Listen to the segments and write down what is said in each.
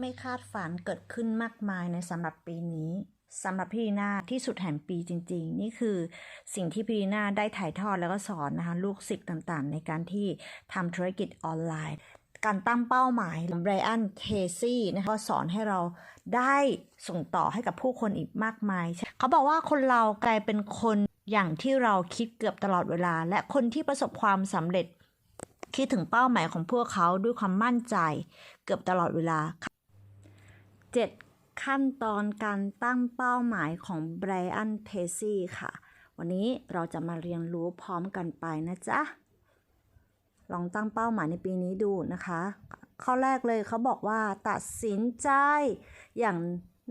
ไม่คาดฝันเกิดขึ้นมากมายในสำหรับปีนี้สำหรับพี่ลีนาที่สุดแห่งปีจริง ๆ นี่คือสิ่งที่พี่ลีนาได้ถ่ายทอดแล้วก็สอนนะคะลูกศิษย์ต่างๆ ในการที่ทำธุรกิจออนไลน์ การตั้งเป้าหมายของไบรอันเคซี่นะคะก็สอนให้เราได้ส่งต่อให้กับผู้คนอีกมากมาย เขาบอกว่าคนเรากลายเป็นคนอย่างที่เราคิดเกือบตลอดเวลา และคนที่ประสบความสำเร็จ คิดถึงเป้าหมายของพวกเขาด้วยความมั่นใจ เกือบตลอดเวลา 7 ขั้นตอนการตั้งเป้าหมายของไบรอันเทซี่ค่ะ วันนี้เราจะมาเรียนรู้พร้อมกันไปนะจ๊ะ ลองตั้งเป้าหมายในปีนี้ดูนะคะ ข้อแรกเลยเขาบอกว่าตัดสินใจ อย่าง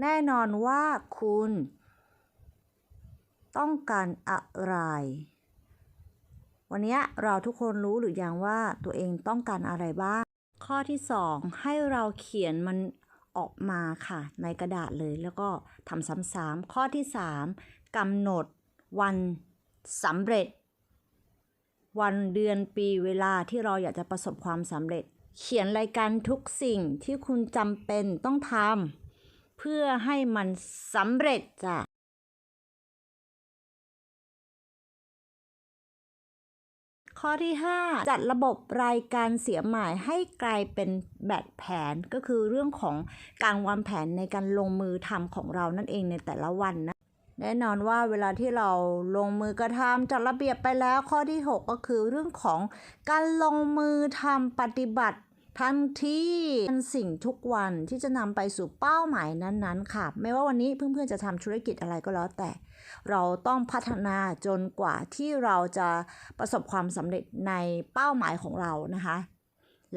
แน่นอนว่าคุณ ต้องการอะไร วันนี้เราทุกคนรู้หรือยังว่าตัวเองต้องการอะไรบ้างข้อที่ 2 ให้เราเขียนมัน ออกมาค่ะ ในกระดาษเลยแล้วก็ทำซ้ำๆข้อที่ 3กำหนดวันสำเร็จ วันเดือนปีเวลาที่เราอยากจะประสบความสำเร็จ เขียนรายการทุกสิ่งที่คุณจำเป็นต้องทำเพื่อให้มันสำเร็จจ้ะ ข้อที่ 5 จัดระบบรายการเสียหมายให้กลายเป็นแบบแผนก็คือเรื่องของการวางแผนในการลงมือทำของเรานั่นเองในแต่ละวันนะแน่นอนว่าเวลาที่เราลงมือกระทำจัดระเบียบไปแล้วข้อที่ 6 ก็คือเรื่องของการลงมือทำปฏิบัติ ทันทีเป็นสิ่งทุกวันที่จะนำไปสู่เป้าหมายนั้นๆ ค่ะ ไม่ว่าวันนี้เพื่อนๆจะทำธุรกิจอะไรก็แล้วแต่ เราต้องพัฒนาจนกว่าที่เราจะประสบความสำเร็จในเป้าหมายของเรานะคะ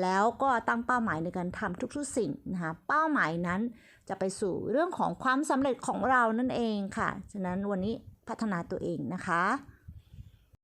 แล้วก็ตั้งเป้าหมายในการทำทุกๆสิ่งนะคะเป้าหมายนั้นจะไปสู่เรื่องของความสำเร็จของเรานั่นเองค่ะ ฉะนั้นวันนี้พัฒนาตัวเองนะคะ